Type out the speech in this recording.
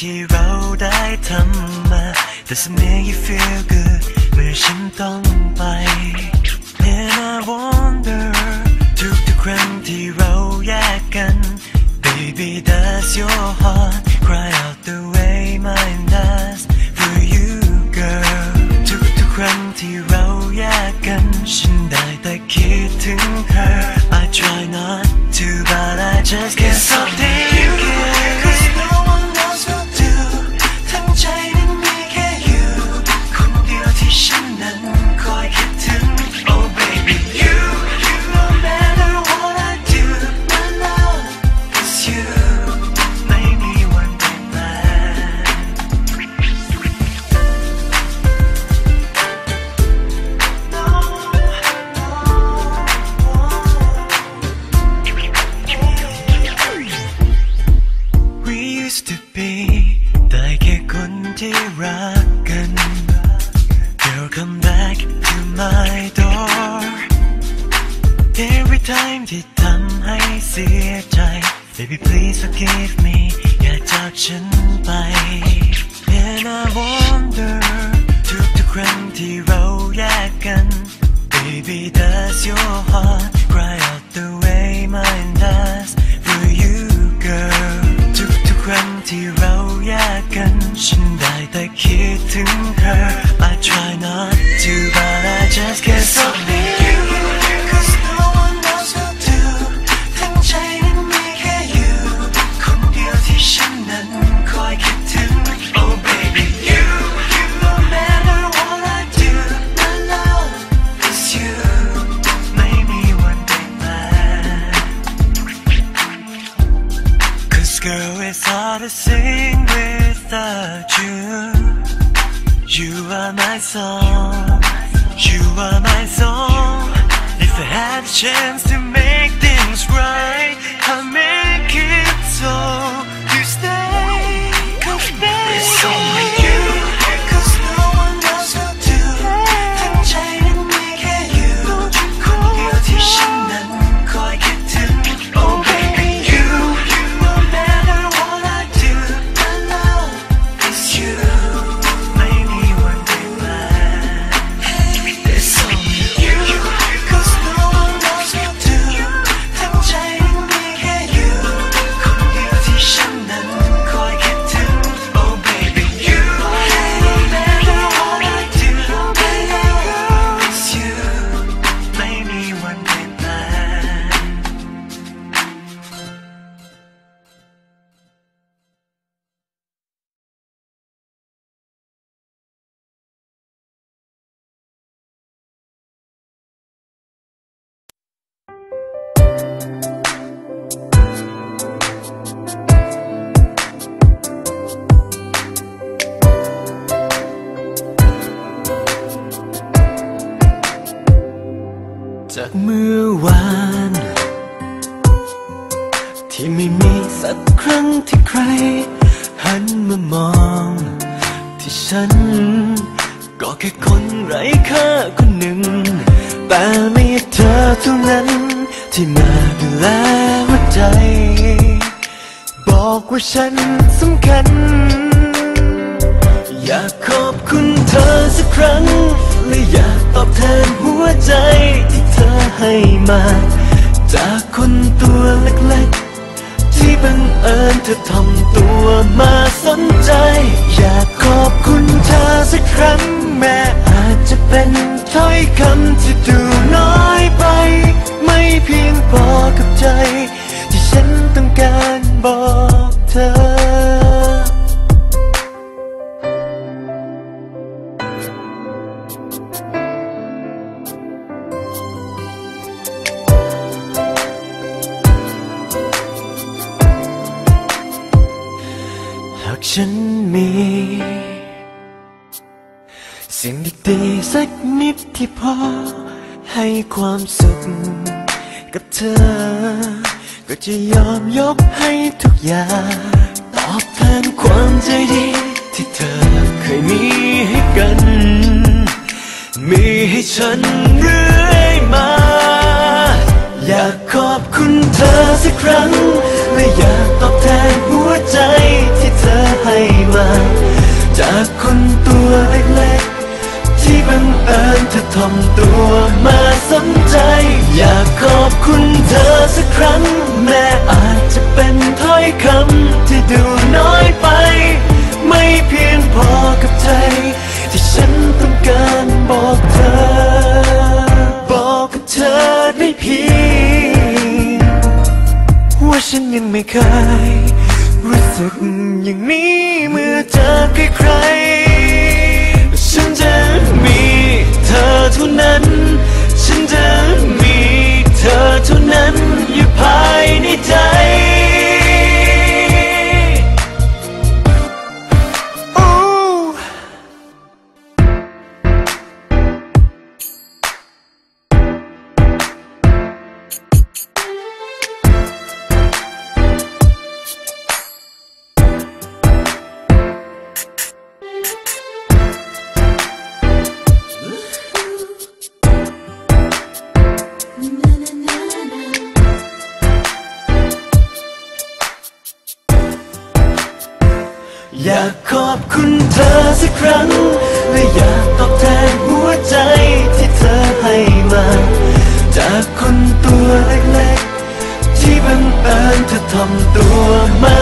ที่เราได้ทำมา Doesn't make you feel good เมื่อฉันต้องไป And I wonder ทุกทุกๆครั้งที่เราแยกกัน Baby does your heart cry out the way mine does for you girl ทุกทุกๆครั้งที่เราแยกกัน ฉันได้แต่คิดถึงเธอ I try not to but I just can't stop time ที่ทำให้เสียใจ Baby please forgive me อย่าจากฉันไป And I wonder ทุกทุกๆครั้งที่เราแยกกัน Baby does your heart You are my song. You are my song. If I had a chance to make things right, I'll make it so. ที่ไม่มีสักครั้งที่ใคร หันมามอง ที่ฉัน ก็แค่คนไร้ค่าคนหนึ่ง แต่มีเธอเท่านั้น ที่มาดูแลหัวใจ บอกว่าฉันสำคัญ อยากขอบคุณเธอสักครั้ง และอยากตอบแทนหัวใจที่เธอให้มา จากคนตัวเล็กๆ บังเอิญเธอทำตัวมาสนใจ อยากขอบคุณเธอสักครั้งแม้อาจจะเป็นถ้อยคำที่ดูน้อยไป ฉันมี สิ่งดีๆสักนิดที่พอ ให้ความสุขกับเธอ ก็จะยอมยกให้ทุกอย่างตอบแทนความใจดี ที่เธอเคยมีให้กัน มีให้ฉันเรื่อยมา อยากขอบคุณเธอสักครั้ง และอยากตอบแทนหัวใจ ธอให้มา จากคนตัวเล็กๆ ที่บังเอิญเธอทำตัวมาสนใจ อยากขอบคุณเธอสักครั้ง แม้อาจจะเป็นถ้อยคำที่ดูน้อยไป ไม่เพียงพอกับใจ ที่ฉันต้องการบอกเธอ บอกกับเธอได้เพียงว่าฉันยังไม่เคย รู้สึกอย่างนี้เมื่อเจอใคร อยากขอบคุณเธอสักครั้ง และอยากตอบแทนหัวใจที่เธอให้มา จากคนตัวเล็กๆ ที่บังเอิญเธอทำตัวมา